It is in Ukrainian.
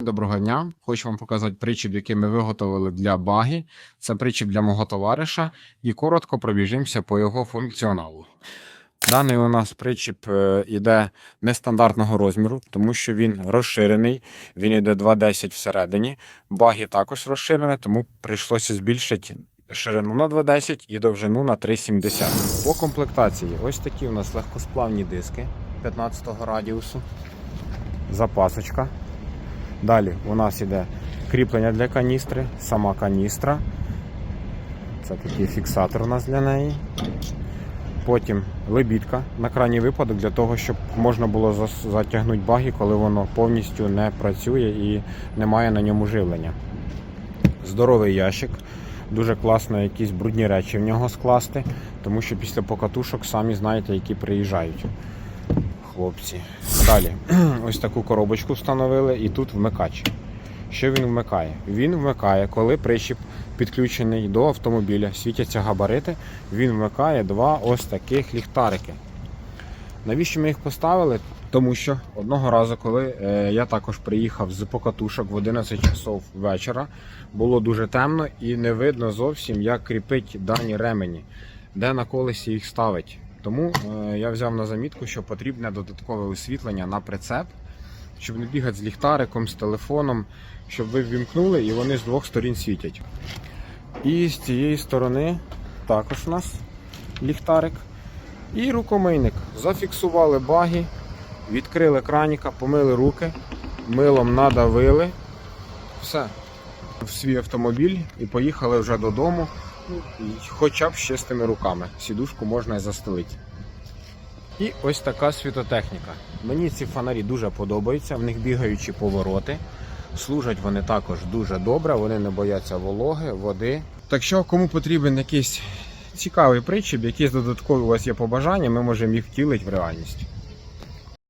Доброго дня. Хочу вам показати причіп, який ми виготовили для баги. Це причіп для мого товариша, і коротко пробіжимося по його функціоналу. Даний у нас причіп е, іде нестандартного розміру, тому що він розширений, він іде 2,10 всередині. Баги також розширене, тому прийшлося збільшити ширину на 2,10 і довжину на 3,70. По комплектації ось такі у нас легкосплавні диски 15 радіусу, запасочка. Далі у нас іде кріплення для каністри, сама каністра. Це такий фіксатор у нас для неї. Потім лебідка на крайній випадок для того, щоб можна було затягнути баги, коли воно повністю не працює і немає на ньому живлення. Здоровий ящик. Дуже класно якісь брудні речі в нього скласти, тому що після покатушок самі знаєте, які приїжджають хлопці. Далі, ось таку коробочку встановили і тут вмикач. Що він вмикає? Він вмикає, коли прищіп підключений до автомобіля, світяться габарити, він вмикає два ось таких ліхтарики. Навіщо ми їх поставили? Тому що одного разу, коли е, я також приїхав з покатушок в 11 часов вечора, було дуже темно і не видно зовсім, як кріпить дані ремені, де на колесі їх ставить. Тому е, я взяв на замітку, що потрібне додаткове освітлення на прицеп, щоб не бігати з ліхтариком, з телефоном, щоб ви ввімкнули і вони з двох сторін світять. І з цієї сторони також у нас ліхтарик. І рукомийник. Зафіксували баги, відкрили краніка, помили руки, милом надавили. Все. В свій автомобіль і поїхали вже додому. Ну, хоча б з чистими руками. Сідушку можна і застелити. І ось така світотехніка. Мені ці фонарі дуже подобаються, в них бігаючі повороти. Служать вони також дуже добре, вони не бояться вологи, води. Так що, кому потрібен якийсь цікавий причіп, якісь додаткові у вас є побажання, ми можемо їх втілити в реальність.